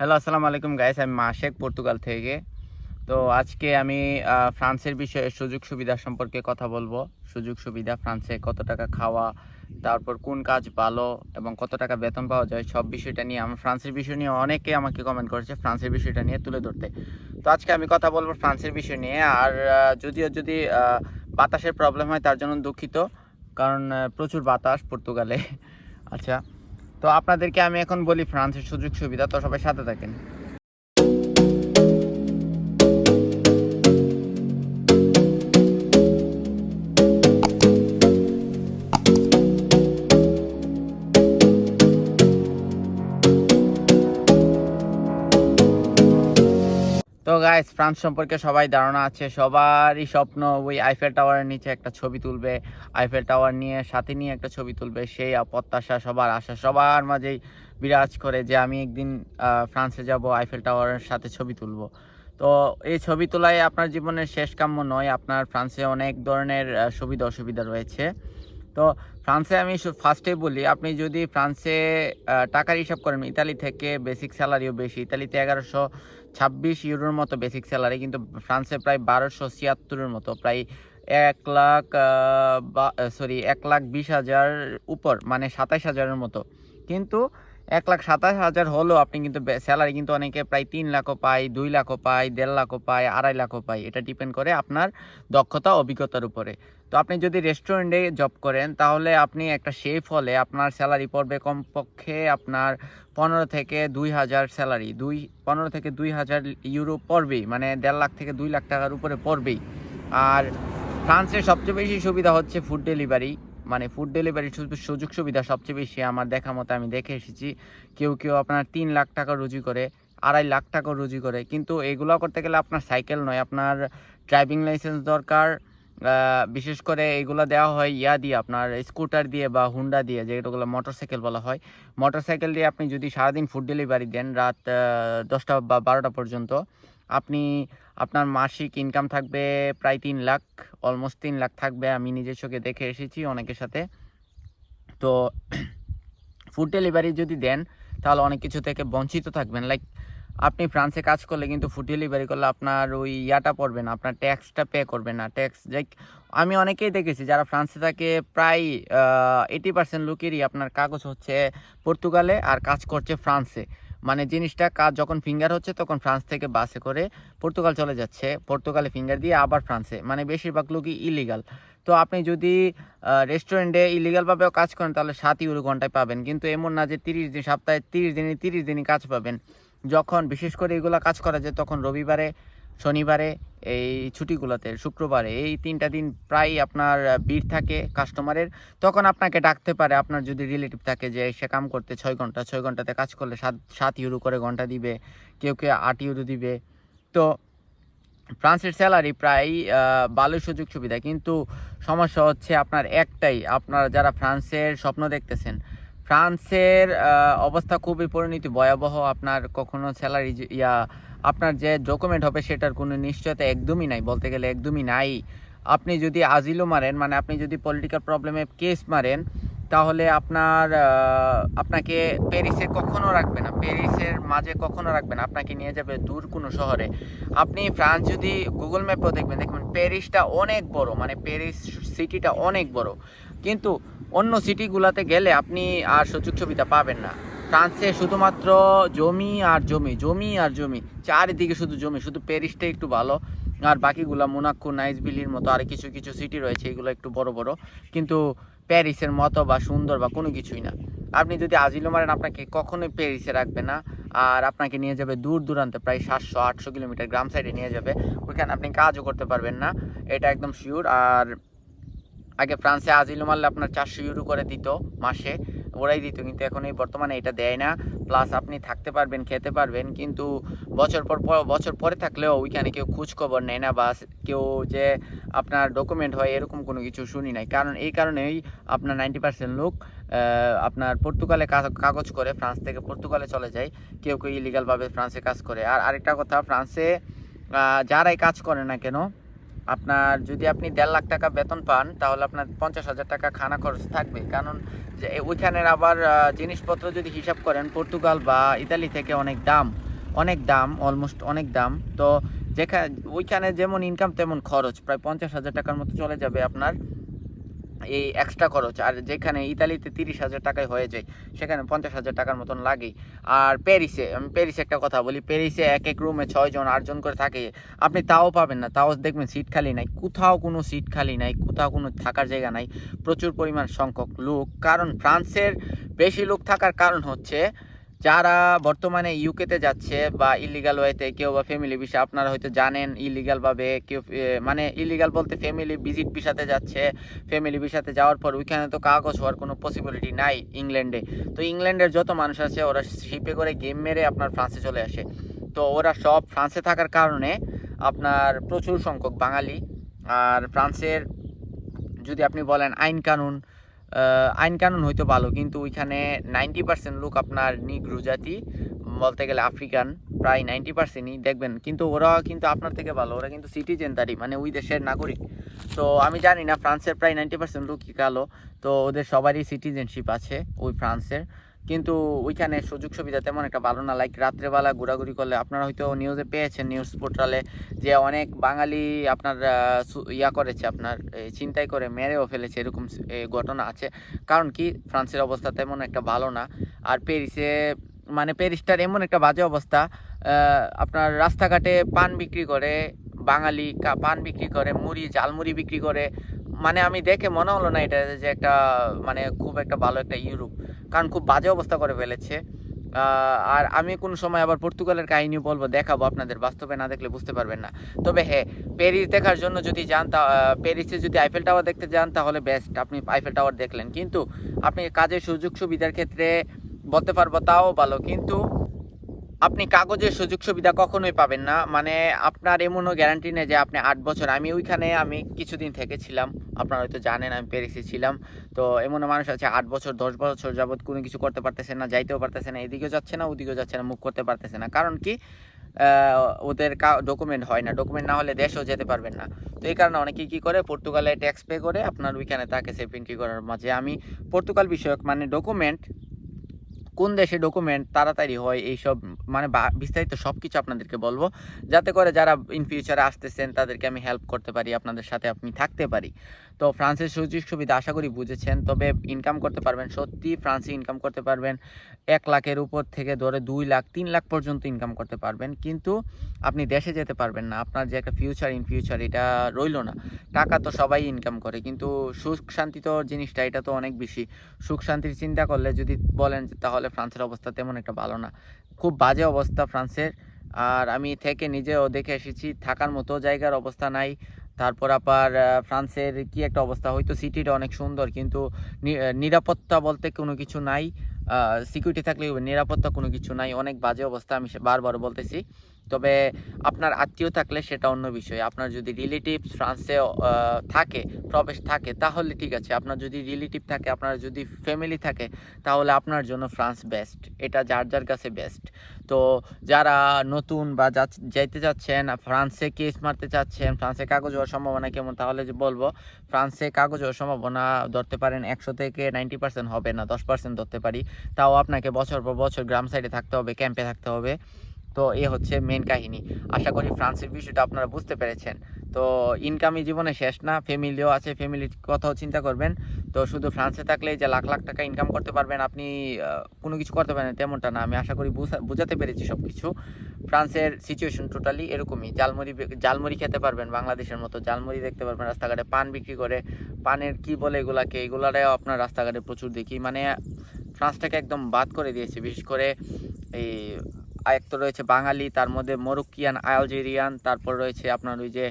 Hello আসসালামু আলাইকুম guys আমি মাশেক পর্তুগাল থেকে। তো আজকে আমি ফ্রান্সের বিষয়ে সুযোগ সুবিধা সম্পর্কে কথা বলব। সুযোগ সুবিধা, ফ্রান্সে কত টাকা খাওয়া, তারপর কোন কাজ ভালো এবং কত টাকা বেতন পাওয়া যায়, সব বিষয়টা নিয়ে আমার ফ্রান্সের বিষয় নিয়ে অনেকে আমাকে কমেন্ট করেছে ফ্রান্সের বিষয়টা নিয়ে তুলে ধরতে। তো আজকে আমি কথা বলব ফ্রান্সের বিষয় নিয়ে। আর যদিও, যদি বাতাসের প্রবলেম হয়, তার জন্য দুঃখিত। কারণ প্রচুর বাতাস পর্তুগালে। আচ্ছা তো আপনাদেরকে আমি এখন বলি ফ্রান্সের সুযোগ সুবিধা তো সবাই সাথে থাকেন। তো গাইস ফ্রান্স সম্পর্কে সবাই ধারণা আছে, সবারই স্বপ্ন ওই আইফেল টাওয়ারের নিচে একটা ছবি তুলবে। আইফেল টাওয়ার নিয়ে, সাথে নিয়ে একটা ছবি তুলবে। সেই প্রত্যাশা, সবার আশা, সবার মাঝেই বিরাজ করে যে আমি একদিন ফ্রান্সে যাব আইফেল টাওয়ারের সাথে ছবি তুলবো। তো এই ছবি তোলাই আপনার জীবনের শেষ কাম্য নয়, আপনার ফ্রান্সে অনেক ধরনের সুবিধা অসুবিধা রয়েছে। তো ফ্রান্সে আমি ফার্স্টে বলি, আপনি যদি ফ্রান্সে টাকার হিসাব করেন, ইতালি থেকে বেসিক স্যালারিও বেশি, ইতালিতে এগারোশো ছাব্বিশ ইউরোর মতো বেসিক স্যালারি কিন্তু ফ্রান্সে প্রায় বারোশো ছিয়াত্তরের মতো, প্রায় এক লাখ সরি এক লাখ বিশ হাজার উপর মানে সাতাশ হাজারের মতো। কিন্তু এক লাখ সাতাশ হাজার হলেও আপনি কিন্তু স্যালারি কিন্তু অনেকে প্রায় তিন লাখও পায়, দুই লাখও পায়, দেড় লাখও পায়, আড়াই লাখও পায়। এটা ডিপেন্ড করে আপনার দক্ষতা, অভিজ্ঞতার উপরে। তো আপনি যদি রেস্টুরেন্টে জব করেন, তাহলে আপনি একটা শেফ হলে আপনার স্যালারি পড়বে কমপক্ষে আপনার পনেরো থেকে দুই হাজার স্যালারি দুই, পনেরো থেকে দুই হাজার ইউরো পড়বেই মানে দেড় লাখ থেকে দুই লাখ টাকার উপরে পড়বেই। আর ফ্রান্সের সবচেয়ে বেশি সুবিধা হচ্ছে ফুড ডেলিভারি মানে ফুড ডেলিভারি সুযোগ সুবিধা সবচেয়ে বেশি আমার দেখা মতো আমি দেখে এসেছি। কেউ কেউ আপনার তিন লাখ টাকা রুজি করে, আড়াই লাখ টাকা রুজি করে, কিন্তু এগুলো করতে গেলে আপনার সাইকেল নয়, আপনার ড্রাইভিং লাইসেন্স দরকার বিশেষ করে এগুলো দেওয়া হয় ইয়া দিয়ে, আপনার স্কুটার দিয়ে বা হুন্ডা দিয়ে, যেগুলো মোটর সাইকেল বলা হয়। মোটর সাইকেল দিয়ে আপনি যদি সারাদিন ফুড ডেলিভারি দেন, রাত দশটা বা বারোটা পর্যন্ত, আপনি আপনার মাসিক ইনকাম থাকবে প্রায় তিন লাখ অলমোস্ট তিন লাখ থাকবে। আমি নিজের চোখে দেখে এসেছি অনেকের সাথে। তো ফুড ডেলিভারি যদি দেন, তাহলে অনেক কিছু থেকে বঞ্চিত থাকবেন। লাইক আপনি ফ্রান্সে কাজ করলে কিন্তু ফুড ডেলিভারি করলে আপনার ওই ইয়াটা পড়বে না, আপনার ট্যাক্সটা পে করবে না। ট্যাক্স লাইক আমি অনেকেই দেখেছি যারা ফ্রান্সে থাকে প্রায় এইটি পার্সেন্ট লোকেরই আপনার কাগজ হচ্ছে পর্তুগালে আর কাজ করছে ফ্রান্সে মানে জিনিসটা কাজ যখন ফিঙ্গার হচ্ছে তখন ফ্রান্স থেকে বাসে করে পর্তুগাল চলে যাচ্ছে। পর্তুগালে ফিঙ্গার দিয়ে আবার ফ্রান্সে মানে বেশিরভাগ লোকই ইলিগাল তো আপনি যদি রেস্টুরেন্টে ইলিগালভাবেও কাজ করেন তাহলে সাত ইউরো ঘন্টায় পাবেন। কিন্তু এমন না যে তিরিশ দিন, সপ্তাহে তিরিশ দিনই তিরিশ দিনই কাজ পাবেন। যখন বিশেষ করে এগুলো কাজ করা যায়, তখন রবিবারে, শনিবারে, এই ছুটিগুলোতে, শুক্রবারে, এই তিনটা দিন প্রায় আপনার ভিড় থাকে কাস্টমারের তখন আপনাকে ডাকতে পারে, আপনার যদি রিলেটিভ থাকে যে, সে কাম করতে ছয় ঘণ্টা, ছয় ঘন্টাতে কাজ করলে সাত সাত ইউরো করে ঘণ্টা দিবে, কেউ কেউ আট ইউরো দিবে। তো ফ্রান্সের স্যালারি প্রায় ভালোই সুযোগ সুবিধা কিন্তু সমস্যা হচ্ছে আপনার একটাই, আপনারা যারা ফ্রান্সের স্বপ্ন দেখতেছেন ফ্রান্সের অবস্থা খুবই পরিণতি, ভয়াবহ, আপনার কখনো স্যালারি ইয়া, আপনার যে ডকুমেন্ট হবে সেটার কোনো নিশ্চয়তা একদমই নাই, বলতে গেলে একদমই নাই। আপনি যদি আজিলও মারেন মানে আপনি যদি পলিটিক্যাল প্রবলেমে কেস মারেন, তাহলে আপনার আপনাকে প্যারিসে কখনো রাখবে না, প্যারিসের মাঝে কখনো রাখবে না, আপনাকে নিয়ে যাবে দূর কোনো শহরে। আপনি ফ্রান্স যদি গুগল ম্যাপেও দেখবেন দেখবেন প্যারিসটা অনেক বড় মানে প্যারিস সিটিটা অনেক বড়। কিন্তু অন্য সিটিগুলোতে গেলে আপনি আর সুযোগ সুবিধা পাবেন না। ফ্রান্সে শুধুমাত্র জমি আর জমি জমি আর জমি, চারিদিকে শুধু জমি, শুধু প্যারিসটা একটু ভালো, আর বাকিগুলো মোনাক্কো, নাইসবিলির মতো আর কিছু কিছু সিটি রয়েছে, এগুলো একটু বড় বড়। কিন্তু প্যারিসের মতো বা সুন্দর বা কোনো কিছুই না। আপনি যদি আজিলো মারেন, আপনাকে কখনোই প্যারিসে রাখবে না, আর আপনাকে নিয়ে যাবে দূর দূরান্তে, প্রায় সাতশো, আটশো কিলোমিটার গ্রাম সাইডে নিয়ে যাবে। ওইখানে আপনি কাজও করতে পারবেন না, এটা একদম শিওর আর আগে ফ্রান্সে আজিলো মারলে আপনার চারশো ইউরো করে দিত মাসে, ওরাই দিত, কিন্তু এখন এই বর্তমানে এটা দেয় না। প্লাস আপনি থাকতে পারবেন, খেতে পারবেন, কিন্তু বছর পর বছর পরে থাকলেও ওইখানে কেউ খোঁজখবর নেয় না বা কেউ যে আপনার ডকুমেন্ট হয়, এরকম কোনো কিছু শুনি নাই। কারণ এই কারণেই আপনার নাইনটি পার্সেন্ট লোক আপনার পর্তুগালে কাগজ করে ফ্রান্স থেকে পর্তুগালে চলে যায়, কেউ কেউ ইলিগালভাবে ফ্রান্সে কাজ করে। আর আরেকটা কথা, ফ্রান্সে যারাই কাজ করে না কেন আপনার যদি আপনি দেড় লাখ টাকা বেতন পান, তাহলে আপনার পঞ্চাশ হাজার টাকা খানা খরচ থাকবে। কারণ যে ওইখানের আবার জিনিসপত্র যদি হিসাব করেন, পর্তুগাল বা ইতালি থেকে অনেক দাম অনেক দাম অলমোস্ট অনেক দাম। তো যেখানে ওইখানে যেমন ইনকাম তেমন খরচ। প্রায় পঞ্চাশ হাজার টাকার মতো চলে যাবে আপনার এই এক্সট্রা খরচ। আর যেখানে ইতালিতে তিরিশ হাজার টাকায় হয়ে যায়, সেখানে পঞ্চাশ হাজার টাকার মতন লাগে আর প্যারিসে, আমি প্যারিসে একটা কথা বলি, প্যারিসে এক এক রুমে ছয়জন আটজন করে থাকে। আপনি তাও পাবেন না, তাও দেখবেন সিট খালি নাই। কোথাও কোনো সিট খালি নাই, কোথাও কোনো থাকার জায়গা নাই। প্রচুর পরিমাণ সংখ্যক লোক। কারণ ফ্রান্সের বেশি লোক থাকার কারণ হচ্ছে যারা বর্তমানে ইউকেতে যাচ্ছে বা ইলিগাল ওয়েতে কেউ বা ফ্যামিলি ভিসা আপনারা হয়তো জানেন ইলিগালভাবে কেউ মানে ইলিগাল বলতে ফ্যামিলি ভিজিট ভিসাতে যাচ্ছে ফ্যামিলি ভিসাতে যাওয়ার পর ওইখানে তো কাগজ হওয়ার কোনো পসিবিলিটি নাই ইংল্যান্ডে তো ইংল্যান্ডের যত মানুষ আছে, ওরা শিপে করে গেম মেরে আপনার ফ্রান্সে চলে আসে। তো ওরা সব ফ্রান্সে থাকার কারণে আপনার প্রচুর সংখ্যক বাঙালি, আর ফ্রান্সের যদি আপনি বলেন আইন কানুন আইন কানুন হয়তো ভালো, কিন্তু ওইখানে নাইনটি পার্সেন্ট লোক আপনার নিগ্রু জাতি, বলতে গেলে আফ্রিকান, প্রায় নাইনটি পার্সেন্টই দেখবেন। কিন্তু ওরা কিন্তু আপনার থেকে ভালো, ওরা কিন্তু সিটিজেন তারই মানে ওই দেশের নাগরিক। তো আমি জানি না, ফ্রান্সের প্রায় নাইনটি পার্সেন্ট লোকই কালো, তো ওদের সবারই সিটিজেনশিপ আছে ওই ফ্রান্সের। কিন্তু ওইখানে সুযোগ সুবিধা তেমন একটা ভালো না। লাইক রাত্রেবেলা ঘোরাঘুরি করলে আপনারা হয়তো নিউজে পেয়েছেন নিউজ পোর্টালে যে অনেক বাঙালি আপনার ইয়া করেছে আপনার চিন্তাই করে, মেরেও ফেলেছে এরকম ঘটনা আছে। কারণ কি? ফ্রান্সের অবস্থা তেমন একটা ভালো না। আর প্যারিসে মানে প্যারিসটার এমন একটা বাজে অবস্থা আপনার রাস্তাঘাটে পান বিক্রি করে বাঙালি পান বিক্রি করে, মুড়ি, ঝালমুড়ি বিক্রি করে মানে আমি দেখে মনে হলো না এটা যে একটা মানে খুব একটা ভালো একটা ইউরোপ। কারণ খুব বাজে অবস্থা করে ফেলেছে। আর আমি কোন সময় আবার পর্তুগালের কাহিনী বলব, দেখাবো আপনাদের। বাস্তবে না দেখলে বুঝতে পারবেন না। তবে হ্যাঁ প্যারিস দেখার জন্য যদি যান তা প্যারিসে যদি আইফেল টাওয়ার দেখতে যান, তাহলে বেস্ট আপনি আইফেল টাওয়ার দেখলেন। কিন্তু আপনি কাজের সুযোগ সুবিধার ক্ষেত্রে বলতে পারব তাও ভালো। কিন্তু আপনি কাগজের সুযোগ সুবিধা কখনোই পাবেন না। মানে আপনার এমনও গ্যারান্টি নেই যে আপনি আট বছর, আমি ওইখানে আমি কিছুদিন থেকেছিলাম। আপনারা হয়তো জানেন, আমি প্যারিসে ছিলাম। তো এমনও মানুষ আছে, আট বছর, দশ বছর যাবৎ কোনো কিছু করতে পারতেছে না, যাইতেও পারতেছে না, এদিকেও যাচ্ছে না, ওদিকেও যাচ্ছে না, মুখ করতে পারতেছে না। কারণ কি? ওদের ডকুমেন্ট হয় না। ডকুমেন্ট না হলে দেশেও যেতে পারবেন না। তো এই কারণে অনেকেই কী করে? পর্তুগালে ট্যাক্স পে করে, আপনার ওইখানে তাকে সেফ এন্ট্রি করার মাঝে আমি পর্তুগাল বিষয়ক মানে ডকুমেন্ট কোন দেশে ডকুমেন্ট তাড়াতাড়ি হয়, এইসব মানে বিস্তারিত সব কিছু আপনাদেরকে বলব। যাতে করে যারা ইন ফিউচারে আসতেছেন, তাদেরকে আমি হেল্প করতে পারি, আপনাদের সাথে আপনি থাকতে পারি। তো ফ্রান্সের সুযোগ সুবিধা আশা করি বুঝেছেন, তবে ইনকাম করতে পারবেন সত্যি, ফ্রান্সে ইনকাম করতে পারবেন, এক লাখের উপর থেকে ধরে দুই লাখ, তিন লাখ পর্যন্ত ইনকাম করতে পারবেন। কিন্তু আপনি দেশে যেতে পারবেন না, আপনার যে একটা ফিউচার ইন ফিউচার এটা রইল না। টাকা তো সবাই ইনকাম করে, কিন্তু সুখ শান্তি তো জিনিসটা, এটা তো অনেক বেশি। সুখ শান্তির চিন্তা করলে যদি বলেন যে তাহলে ফ্রান্সের অবস্থা তেমন একটা ভালো না। খুব বাজে অবস্থা ফ্রান্সের। আর আমি থেকে নিজেও দেখে এসেছি, থাকার মতো জায়গার অবস্থা নাই। তারপর আবার ফ্রান্সের কি একটা অবস্থা? হয়তো সিটিটা অনেক সুন্দর, কিন্তু নিরাপত্তা বলতে কোনো কিছু নাই। সিকিউরিটি থাকলে নিরাপত্তা কোনো কিছু নাই। অনেক বাজে অবস্থা, আমি বারবার বলতেছি। তবে আপনার আত্মীয় থাকলে সেটা অন্য বিষয়। আপনার যদি রিলেটিভ ফ্রান্সে থাকে, প্রবেশ থাকে, তাহলে ঠিক আছে। আপনার যদি রিলেটিভ থাকে, আপনার যদি ফ্যামিলি থাকে, তাহলে আপনার জন্য ফ্রান্স বেস্ট এটা যার যার কাছে বেস্ট তো যারা নতুন বা যাচ- যাইতে চাচ্ছেন ফ্রান্সে কেস মারতে চাচ্ছেন ফ্রান্সে কাগজ হওয়ার সম্ভাবনা কেমন, তাহলে যে বলব ফ্রান্সে কাগজ হওয়ার সম্ভাবনা ধরতে পারেন একশো থেকে নাইনটি পার্সেন্ট হবে না, দশ পার্সেন্ট ধরতে পারি। তাও আপনাকে বছর পর বছর গ্রাম সাইডে থাকতে হবে ক্যাম্পে থাকতে হবে। তো এ হচ্ছে মেন কাহিনী। আশা করি ফ্রান্সের বিষয়টা আপনারা বুঝতে পেরেছেন। তো ইনকামই জীবনে শেষ না ফ্যামিলিও আছে ফ্যামিলির কথাও চিন্তা করবেন। তো শুধু ফ্রান্সে থাকলেই যে লাখ লাখ টাকা ইনকাম করতে পারবেন আপনি কোনো কিছু করতে পারেন তেমনটা না। আমি আশা করি বুঝা- বুঝাতে পেরেছি সব কিছু ফ্রান্সের সিচুয়েশন টোটালি এরকমই। জালমুড়ি জালমুড়ি খেতে পারবেন বাংলাদেশের মতো। জালমুড়ি দেখতে পারবেন রাস্তাঘাটে পান বিক্রি করে। পানের কি বলে এগুলাকে এগুলারেও আপনার রাস্তাঘাটে প্রচুর দেখি। মানে ফ্রান্সটাকে একদম বাদ করে দিয়েছে। বিশেষ করে এই এক তো রয়েছে বাঙালি, তার মধ্যে মরুক্কিয়ান, আলজেরিয়ান, তারপর রয়েছে আপনার ওই যে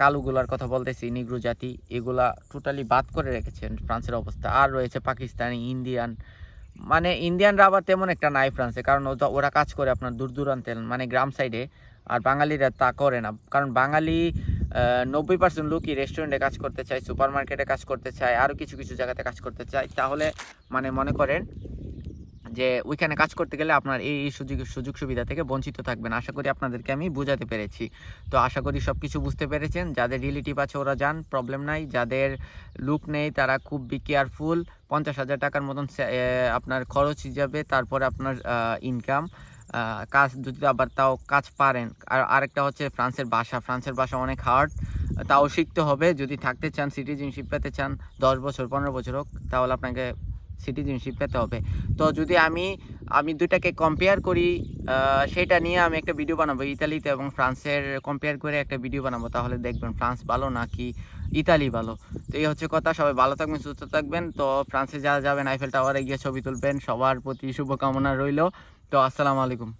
কালুগুলার কথা বলতেছি, নিগ্রু জাতি, এগুলা টোটালি বাদ করে রেখেছেন ফ্রান্সের অবস্থা। আর রয়েছে পাকিস্তানি, ইন্ডিয়ান মানে ইন্ডিয়ানরা আবার তেমন একটা নাই ফ্রান্সে, কারণ ওরা কাজ করে আপনার দূর দূরান্তে মানে গ্রাম সাইডে আর বাঙালিরা তা করে না। কারণ বাঙালি নব্বই পার্সেন্ট লোকই রেস্টুরেন্টে কাজ করতে চায় সুপার মার্কেটে কাজ করতে চায় আরও কিছু কিছু জায়গাতে কাজ করতে চায়, তাহলে মানে মনে করেন যে ওইখানে কাজ করতে গেলে আপনার এই সুযোগ সুযোগ সুবিধা থেকে বঞ্চিত থাকবেন। আশা করি আপনাদেরকে আমি বোঝাতে পেরেছি। তো আশা করি সব কিছু বুঝতে পেরেছেন। যাদের রিলেটিভ আছে, ওরা যান প্রবলেম নাই। যাদের লুক নেই, তারা খুব বি কেয়ারফুল পঞ্চাশ হাজার টাকার মতন আপনার খরচ হিসাবে তারপরে আপনার ইনকাম কাজ যদি আবার তাও কাজ পারেন। আর আরেকটা হচ্ছে ফ্রান্সের ভাষা ফ্রান্সের ভাষা অনেক হার্ড তাও শিখতে হবে। যদি থাকতে চান সিটিজেনশিপ পেতে চান, দশ বছর, পনেরো বছর হোক, তাহলে আপনাকে সিটিজেনশিপ পেতে হবে। তো যদি আমি আমি দুইটাকে কম্পেয়ার করি সেটা নিয়ে আমি একটা ভিডিও বানাবো ইতালিতে এবং ফ্রান্সের কম্পেয়ার করে একটা ভিডিও বানাবো। তাহলে দেখবেন ফ্রান্স ভালো নাকি ইতালি ভালো। তো এই হচ্ছে কথা। সবাই ভালো থাকবেন, সুস্থ থাকবেন। তো ফ্রান্সে যারা যাবেন আইফেল টাওয়ারে গিয়ে ছবি তুলবেন। সবার প্রতি শুভকামনা রইল। তো আসসালামু আলাইকুম।